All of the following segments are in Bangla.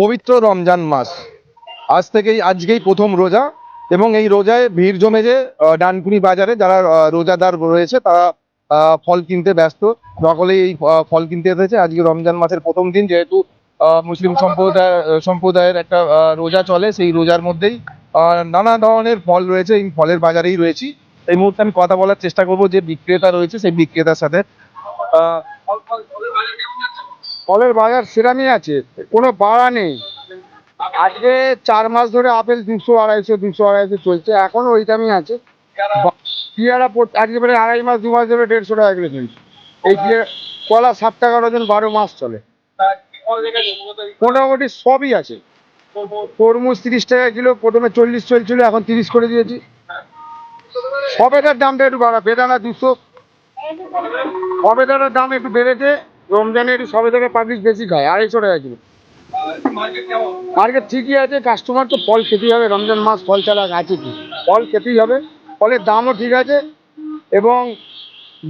পবিত্র রমজান মাস। আজ থেকেই আজকেই প্রথম রোজা এবং এই রোজায় ভিড় জমেছে আহ, ডানকুনি বাজারে যারা রোজাদার রয়েছে তারা ফল কিনতে ব্যস্ত। সকলেই এই ফল কিনতে এসেছে। আজকে রমজান মাসের প্রথম দিন যেহেতু মুসলিম সম্প্রদায় সম্প্রদায়ের একটা রোজা চলে সেই রোজার মধ্যেই নানা ধরনের ফল রয়েছে। এই ফলের বাজারেই রয়েছি। এই মুহূর্তে আমি কথা বলার চেষ্টা করব যে বিক্রেতা রয়েছে সেই বিক্রেতার সাথে ফলের বাজার সেরামই আছে, কোনো বাড়া নেই। আজকে চার মাস ধরে আপেল দুশো, আড়াইশো দুশো, আড়াইশো চলছে, এখনও ওই দামই আছে পেয়ারা আজকে প্রায় আড়াই মাস, দু মাস ধরে দেড়শো টাকা কিলো চলছে। এই পেয়ারা কলা সাত টাকা ডজন বারো মাস চলে। মোটামুটি সবই আছে। তরমুজ তিরিশ টাকা কিলো, প্রথমে চল্লিশ চলছিল, এখন তিরিশ করে দিয়েছি। সবেদার দামটা একটু বাড়া, বেদানা দুশো। সবেদানার দাম একটু বেড়েছে। রমজানে একটু থেকে পাবলিক বেশি খায়, আড়াইশো টাকা কিলো। মার্কেট ঠিকই আছে কাস্টমার তো ফল খেতেই হবে, রমজান মাস ফল ছাড়া আছে কি? ফল খেতেই হবে, ফলের দামও ঠিক আছে এবং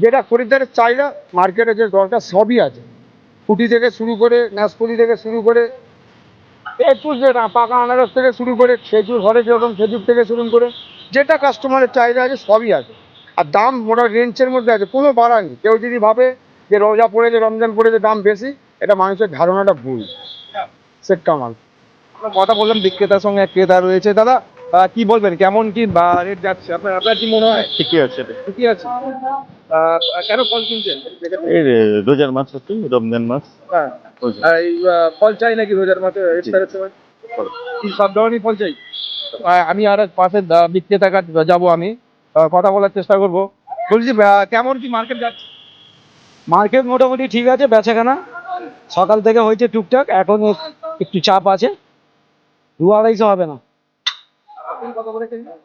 যেটা খরিদ্দারের চাহিদা, মার্কেটে যে দরকার সবই আছে। ফুটি থেকে শুরু করে নাশপুরি থেকে শুরু করে একটু যেটা পাকা আনারস থেকে শুরু করে, খেজুর ঘরে যেরকম খেজুর থেকে শুরু করে, যেটা কাস্টমারের চাহিদা আছে সবই আছে। আর দাম মোটামুটি রেঞ্জের মধ্যে আছে, কোনো বাড়া নেই। কেউ যদি ভাবে যে রোজা পড়েছে রমজান পড়েছে দাম বেশি এটা মানুষের ধারণাটা ভুল। সেট কামাল। কথা বললাম বিক্রেতার সঙ্গে এক ক্রেতা রয়েছে। দাদা কি বলবেন? কেমন কি বা রেট যাচ্ছে? আপনার আপনার কি মনে হয়? ঠিকই আছে। ঠিকই আছে? কেন ফল কিনছেন? এই রোজার মাস হচ্ছে রমজান মাস। হ্যাঁ। এই ফল চাই নাকি রোজার মাসে? ইফতারের সময় কি সব ধরনের ফল চাই? আমি আর পাশে আহ, বিক্রেতার কাছে যাব আমি। কথা বলার চেষ্টা করব। বলছি কেমন কি মার্কেট যাচ্ছে? মার্কেট মোটামুটি ঠিক আছে, বেচাকেনা। সকাল থেকে হয়েছে টুকটাক, এখন একটু চাপ আছে। দু আড়াইশো হবে না।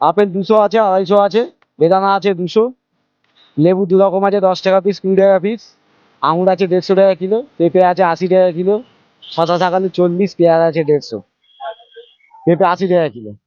আপেল দুশো আছে, আড়াইশো আছে, বেদানা আছে দুশো। লেবু দু রকম আছে, দশ টাকা পিস কুড়ি টাকা পিস আঙুর আছে দেড়শো টাকা কিলো, পেঁপে আছে আশি টাকা কিলো। শশা থাকালে চল্লিশ, পেয়ারা আছে দেড়শো। পেঁপে আশি টাকা কিলো।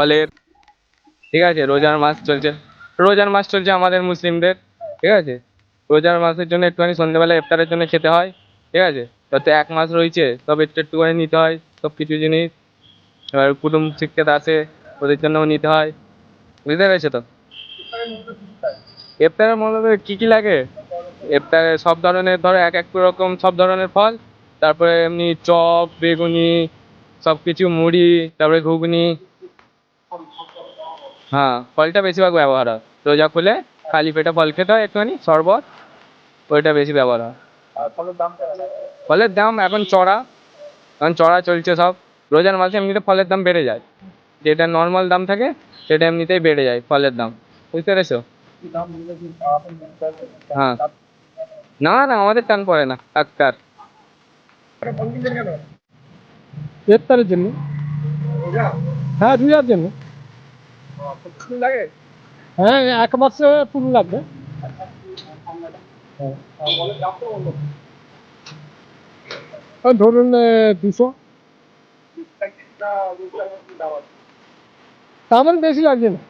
ফলের ঠিক আছে, রোজার মাস চলছে। রোজার মাস চলছে আমাদের মুসলিমদের, ঠিক আছে? রোজার মাসের জন্য একটুখানি সন্ধ্যেবেলা ইফতারের জন্য খেতে হয়, ঠিক আছে? যত এক মাস রয়েছে সব একটু একটু করে নিতে হয়, সব কিছু জিনিস। এবার কুটুম শিক্ষিত আছে, ওদের জন্যও নিতে হয়। বুঝতে পেরেছ তো? ইফতারের মধ্যে কী কী লাগে? ইফতারে সব ধরনের, ধরো এক এক রকম সব ধরনের ফল। তারপরে এমনি চপ, বেগুনি সব কিছু মুড়ি, তারপরে ঘুগনি হ্যাঁ ফলটা বেশিরভাগ ব্যবহার হয়। রোজা খুলে খালি পেটে ফল খেতে হয় একটুখানি শরবত ওইটা বেশি ব্যবহার হয়। ফলের দাম এখন চড়া এখন চড়া চলছে সব। রোজার মাসে এমনিতে ফলের দাম বেড়ে যায়। যেটা নর্মাল দাম থাকে সেটা এমনিতেই বেড়ে যায় ফলের দাম। বুঝতে পেরেছ? হ্যাঁ। না না আমাদের টান পড়ে না ডাক্তার ইফতারের জন্য। হ্যাঁ রোজার জন্য। লাগে হ্যাঁ এক মাসে পুরো লাগবে। হ্যাঁ, ধরুন দুশো। তেমন বেশি লাগছে না?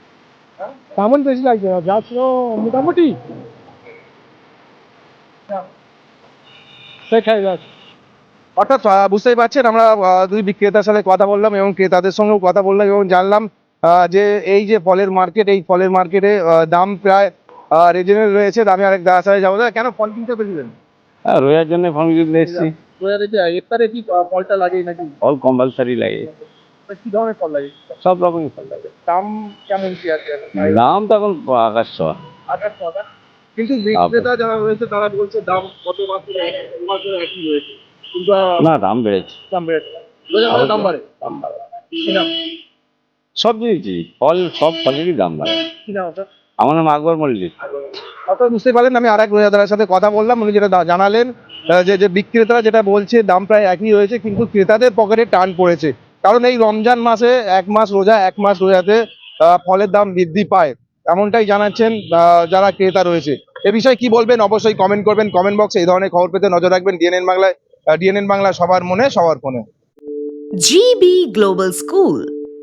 তেমন বেশি লাগছে না যা ছিল মোটামুটি। যাচ্ছে অর্থাৎ বুঝতেই পারছেন আমরা দুই বিক্রেতার সাথে কথা বললাম এবং ক্রেতাদের সঙ্গেও কথা বললাম এবং জানলাম যে এই যে ফলের মার্কেট এই ফলের মার্কেটে দাম প্রায় রিজনেবল রয়েছে। দামে আরেক দাস সাথে যাব। কেন ফল কিনতে পেরেছিলেন? হ্যাঁ, রোজার জন্য ফর্ম কিনতে এসেছি। ইফতারে কি ফলটা লাগে নাকি? অল কম্পালসারি লাগে। কি ধরনের ফল লাগে? সব রকমই ফল লাগে। দাম কেমন কি আছে দাম তো এখন আকাশ ছোঁয়া আঠাশ টাকা কিন্তু বিক্রেতা যারা রয়েছে তারা বলছে দাম কত মাস ধরে এক মাস ধরে একই রয়েছে। কিন্তু না দাম বেড়েছে। দাম বেড়েছে। দাম বাড়ে। দাম বাড়ে। সব জিনিসই ফল সব ফলেরই দাম বাড়ে কি নাম আপনার আমার নাম আকবর মল্লিক। আপনারা বুঝতে পারলেন আমি আর এক রোজাদারের সাথে কথা বললাম উনি যেটা জানালেন যে যে বিক্রেতারা যেটা বলছে দাম প্রায় একই রয়েছে কিন্তু ক্রেতাদের পকেটে টান পড়েছে। কারণ এই রমজান মাসে এক মাস রোজা এক মাস রোজাতে আহ, ফলের দাম বৃদ্ধি পায়। এমনটাই জানাচ্ছেন আহ, যারা ক্রেতা রয়েছে। এ বিষয়ে কি বলবেন? অবশ্যই কমেন্ট করবেন। কমেন্ট বক্সে এই ধরনের খবর পেতে নজর রাখবেন ডিএনএন বাংলায় ডিএনএন বাংলা সবার মনে সবার ফোনে। GB global School,